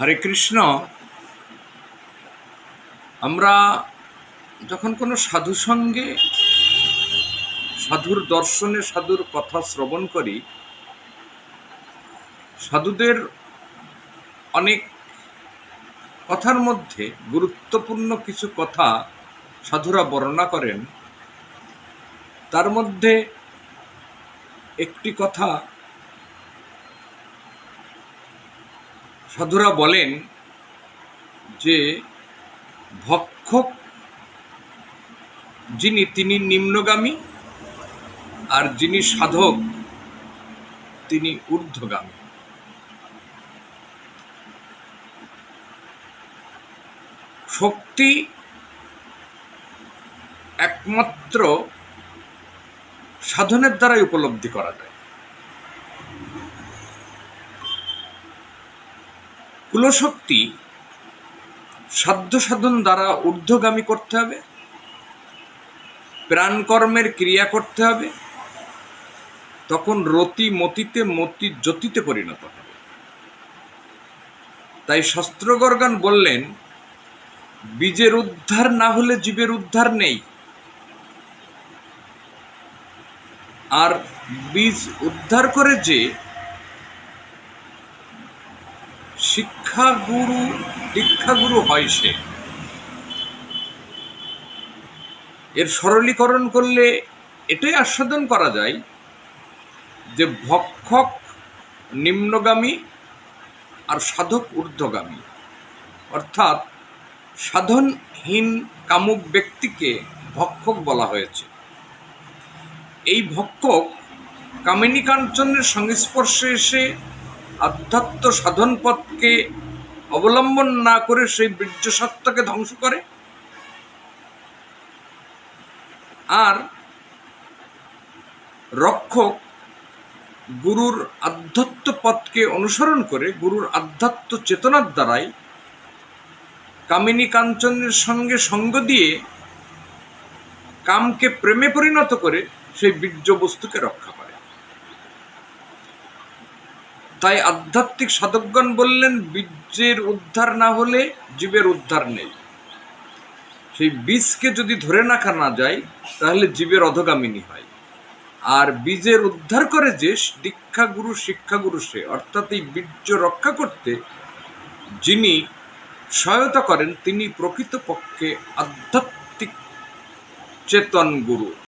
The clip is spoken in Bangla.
হরে কৃষ্ণ, আমরা যখন কোনো সাধু সঙ্গে সাধুর দর্শনে সাধুর কথা শ্রবণ করি, সাধুদের অনেক কথার মধ্যে গুরুত্বপূর্ণ কিছু কথা সাধুরা বর্ণনা করেন। তার মধ্যে একটি কথা সাধুরা বলেন যে, ভক্ষক যিনি তিনি নিম্নগামী আর যিনি সাধক তিনি ঊর্ধ্বগামী। শক্তি একমাত্র সাধনের দ্বারাই উপলব্ধি করা যায়। কুলশক্তি সাধ্য সাধন দ্বারা ঊর্ধ্বগামী করতে হবে। প্রাণকর্মের ক্রিয়া করতে হবে। তখন রতি মতিতে মতি জ্যোতিতে পরিণত হবে। তাই শাস্ত্রগর্গান বললেন, বীজের উদ্ধার না হলে জীবের উদ্ধার নেই। আর বীজ উদ্ধার করে যে শিক্ষাগুরু দীক্ষাগুরু হয় সে। এর সরলীকরণ করলে এটাই আস্বাদন করা যায় যে ভক্ষক নিম্নগামী আর সাধক ঊর্ধ্বগামী। অর্থাৎ সাধনহীন কামুক ব্যক্তিকে ভক্ষক বলা হয়েছে। এই ভক্ষক কামিনী কাঞ্চনের সংস্পর্শে এসে আধ্যাত্ম সাধন পথকে অবলম্বন না করে সেই বীর্য সত্তাকে ধ্বংস করে। আর রক্ষক গুরুর আধ্যাত্ম পথকে অনুসরণ করে, গুরুর আধ্যাত্ম চেতনার দ্বারাই কামিনী কাঞ্চনের সঙ্গে সঙ্গ দিয়ে কামকে প্রেমে পরিণত করে সেই বীর্য বস্তুকে রক্ষা করে। তাই আধ্যাত্মিক সাধকগণ বললেন, বীর্যের উদ্ধার না হলে জীবের উদ্ধার নেই। সেই বীজকে যদি ধরে রাখা না যায়, তাহলে জীবের অধগামিনী হয়। আর বীজের উদ্ধার করে যে দীক্ষাগুরু, শিক্ষাগুরু সে, অর্থাৎ এই বীর্য রক্ষা করতে যিনি সহায়তা করেন, তিনি প্রকৃতপক্ষে আধ্যাত্মিক চেতন গুরু।